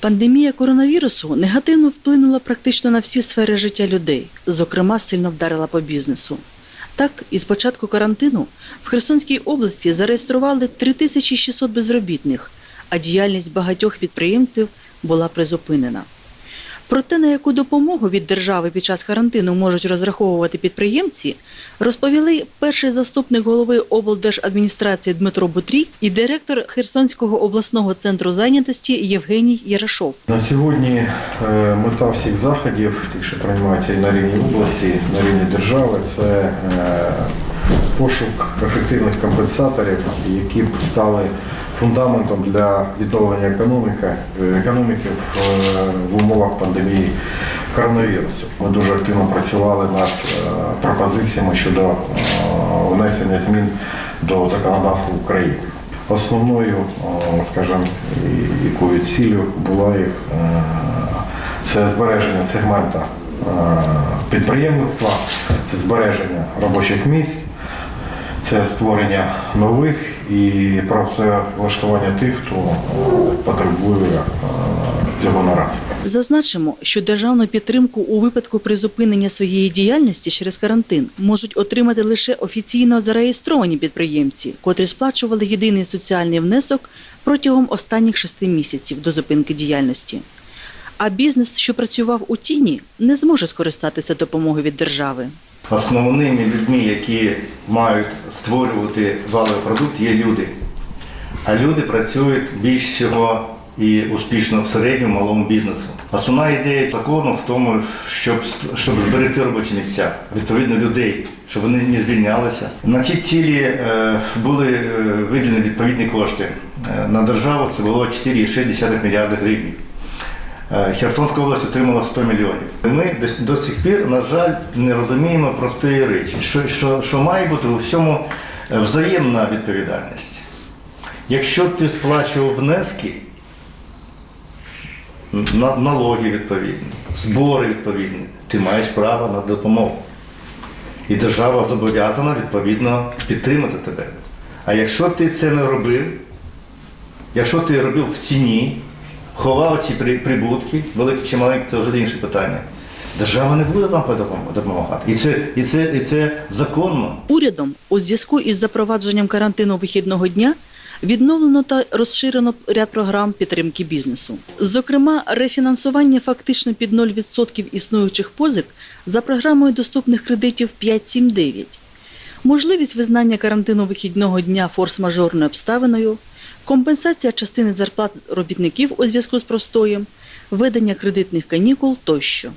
Пандемія коронавірусу негативно вплинула практично на всі сфери життя людей, зокрема, сильно вдарила по бізнесу. Так, із початку карантину в Херсонській області зареєстрували 3600 безробітних, а діяльність багатьох підприємців була призупинена. Про те, на яку допомогу від держави під час карантину можуть розраховувати підприємці, розповіли перший заступник голови облдержадміністрації Дмитро Бутрій і директор Херсонського обласного центру зайнятості Євгеній Ярошов. На сьогодні е, мета всіх заходів, тих, що приймаються і на рівні області, на рівні держави, це е, пошук ефективних компенсаторів, які б стали фундаментом для відновлення економіки, е, економіки в, е, в умовах пандемії коронавірусу. Ми дуже активно працювали над е, пропозиціями щодо внесення змін до законодавства України. Основною, о, скажімо, якою ціллю була їх це збереження сегмента підприємництва, це збереження робочих місць, це створення нових і працевлаштування тих, хто потребує е, цього наразі. Зазначимо, що державну підтримку у випадку призупинення своєї діяльності через карантин можуть отримати лише офіційно зареєстровані підприємці, котрі сплачували єдиний соціальний внесок протягом останніх шести місяців до зупинки діяльності. А бізнес, що працював у тіні, не зможе скористатися допомогою від держави. Основними людьми, які мають створювати валовий продукт, є люди. А люди працюють більш всього і успішно в середньому малому бізнесу. Основна ідея закону в тому, щоб, щоб зберегти робочі місця, відповідно людей, щоб вони не звільнялися. На ці цілі е, були е, виділені відповідні кошти. Е, на державу це було 4,6 мільярда гривень. Е, Херсонська область отримала 100 мільйонів. Ми до, сих пір, на жаль, не розуміємо простої речі, що, що, що має бути у всьому е, взаємна відповідальність. Якщо ти сплачував внески, на- налоги відповідні, збори відповідні, ти маєш право на допомогу. І держава зобов'язана відповідно підтримати тебе. А якщо ти це не робив, якщо ти робив в ціні, ховав ці при- прибутки, великі чи маленькі, це вже інше питання. Держава не буде вам допомагати. І це, і це, і це законно. Урядом у зв'язку із запровадженням карантину вихідного дня відновлено та розширено ряд програм підтримки бізнесу. Зокрема, рефінансування фактично під 0% існуючих позик за програмою доступних кредитів 579, можливість визнання карантину вихідного дня форс-мажорною обставиною, компенсація частини зарплат робітників у зв'язку з простоєм, введення кредитних канікул тощо.